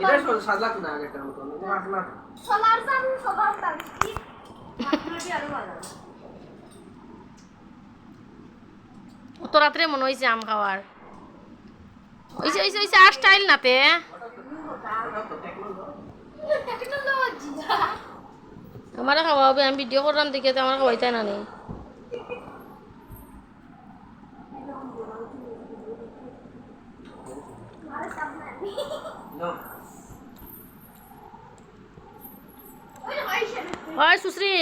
এটা সব সাজলাক না আগেরটার মতন এটা আসলা সোলার সান সোলার সান কি অত রাত্রে মনে হয়েছে আম খাওয়ার। ওইসে ওইসে ওইসে আর স্টাইল ওটা তো। আমার খাওয়া হবে আমি ভিডিও করলাম দেখে তো আমার খাওয়াইতে না নেই। আরে সামনে নো ওই ওই শেরে ওই সুশ্রী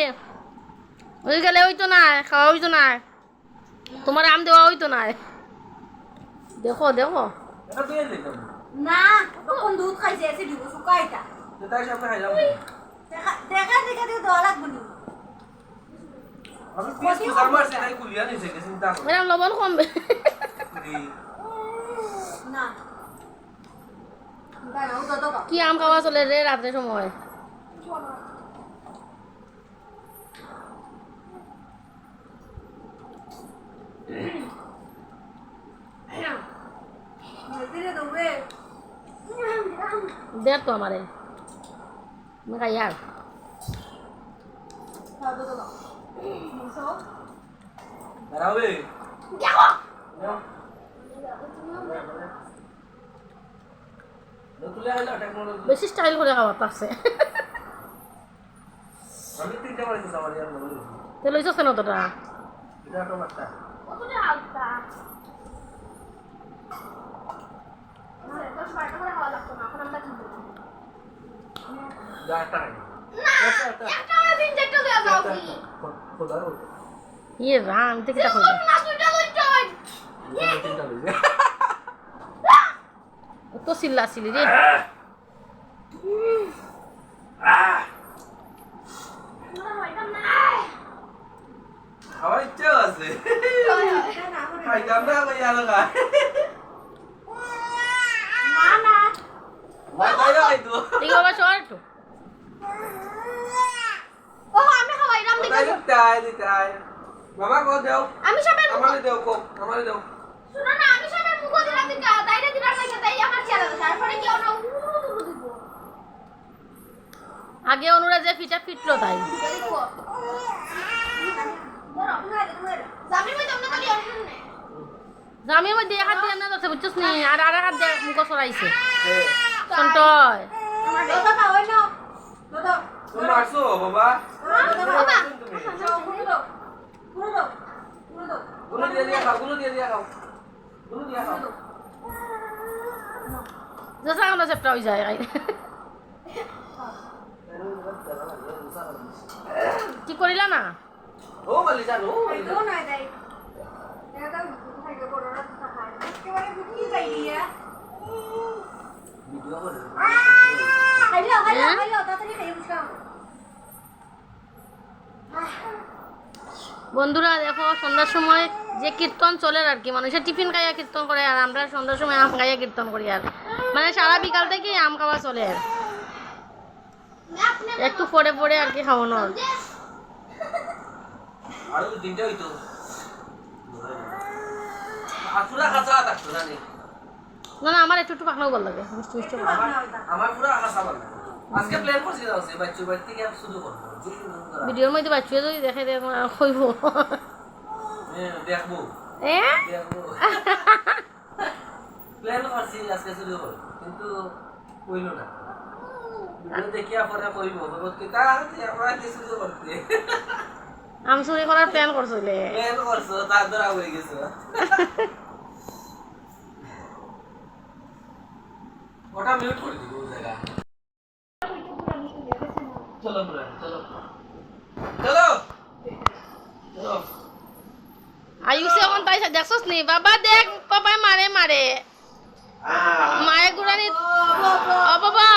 ওই গেলে ওই তো না খাওয়া হইতো না। তোমার আম দেওয়া হইতো না। দেখো দেখো। না তখন দুধ খাইছে এসে দিব দিয়ে দেওয়া লাগবে নি। লবণ কমবে কি আম খাওয়া চলে রে রাত্রে সময় দিলে দেবে দেখ তো আমারে। তুলে হইল টেকনোলজি বেশি স্টাইল করে খাওয়া পারছে আমি তিনটা বাড়িতে আমার ইয়ার তে লইছ কেন তোটা এটা তো বাচ্চা কতটা হালকা আমার এত ছয়টা করে খাওয়া লাগতো না, এখন আমরা খাব যা একটা খাই একটা করে দিন যেটা দেওয়া যাও কি খোদা ও ইয়ে রাম দেখে দেখো তো চিল্লা চিল্লি রে। খাওয়ার ইচ্ছা আছে। খাইতাম না কই আলো গা না না ভাই ভাই খাইতো দেখি বাবা সর একটু ও আমি খাওয়াইলাম তাই দেখো দিতাই দিতাই বাবা কো দেও। আমি সবের আমারে দেও কো। আমারে দেও। শুনো না আমি সবের মুখ দিলাম দিকা তাইরে দিলাম না তাই আমার ছেড়ে দাও তারপরে কি ওনা উড়ু দিব? আগে অনুরা যে ফিটা ফিটলো তাই। জামি জামির মধ্যে এক হাত দিয়ে না যাচ্ছে বুঝছিস নি? আর আর হাত দিয়ে মুখ সরাইছে। সন্তয় আমার দাদা খাওয়াই না দাদা তুমি মারছো বাবা বাবা তুমি পুরো দাও পুরো দাও পুরো দাও গুলো দিয়ে দিয়া খাও গুলো দিয়ে দিয়া খাও গুলো দিয়া খাও যা আমরা চেপটা হয়ে যায় কি করিলা না ও বলি জানো না এটা একেবারে ভিডিও খাইলো খাইলো বন্ধুরা দেখো সন্ধ্যার সময় যে কীর্তন চলে আর কি মানুষের টিফিন খাইয়া কীর্তন করে আর আমরা সন্ধ্যার সময় আম খাইয়া কীর্তন করি আর। মানে সারা বিকাল থেকে আম খাওয়া চলে আর। একটু পরে পরে আর কি জানি। না না আমার একটু একটু পাকনাও ভালো লাগে। মিষ্টি মিষ্টি আমার পুরো খাসা ভালো লাগে। আজকে প্ল্যান করছি যাও সে বাচ্চু বাড়ি থেকে শুরু করব। ভিডিওর মধ্যে বাচ্চা যদি দেখে দেখ কইব দেখব। এ? দেখব। প্ল্যান করছি আজকে শুরু করব কিন্তু কইলো না। দেখিয়া পরে কইব ভগবত গীতা আমরা কি শুরু করতে। আম চুরি করার প্ল্যান করছিলে প্ল্যান করছ তার দ্বারা হয়ে গেছো। ওটা মিউট করে দিব জায়গা চলো চলো। চলো। চলো। আয়ুষে এখন তাই দেখছস নি? বাবা দেখ পাপায় মারে মারে। মায়ের গুড়ানি ও বাবা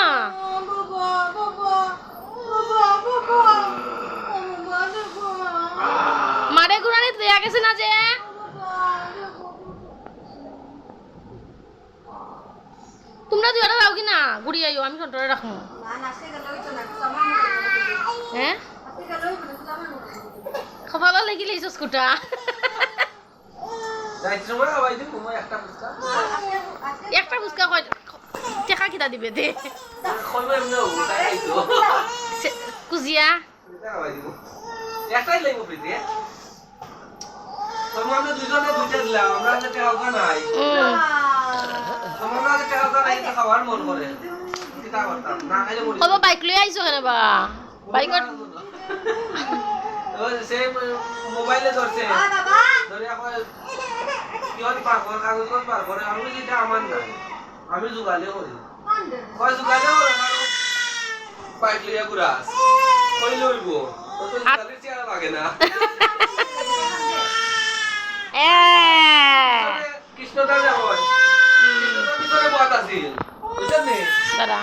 মারে গুড়ানি দেয়া গেছে না যে তোমরা দুইটা যাও কি না ঘুরি আইও আমি সন্টরে রাখব। হ্যাঁ? কপালা লাগিলে স্কুটা? দিব মই একটা ফুচকা। কয় টেকা টাকা দিবে দে। কুজিয়া? একটাই লাগব প্রীতি আমরা দুইজনে দুইটা দিলাম আমরা নাই। মন কব বাইক লৈ আইছো কেনে বা? বাইকত মোবাইলে ধরছে। ধরে এখন কিহত পার করে কাগজ পার করে আমি বলছি, আমার না আমি জোগালে করি কয় জোগালে করে বাইক লিয়া ঘুরাস কই লইব তো জোগালে চেয়ারা লাগে না। এ। কৃষ্ণদা যাব। দাঁড়া।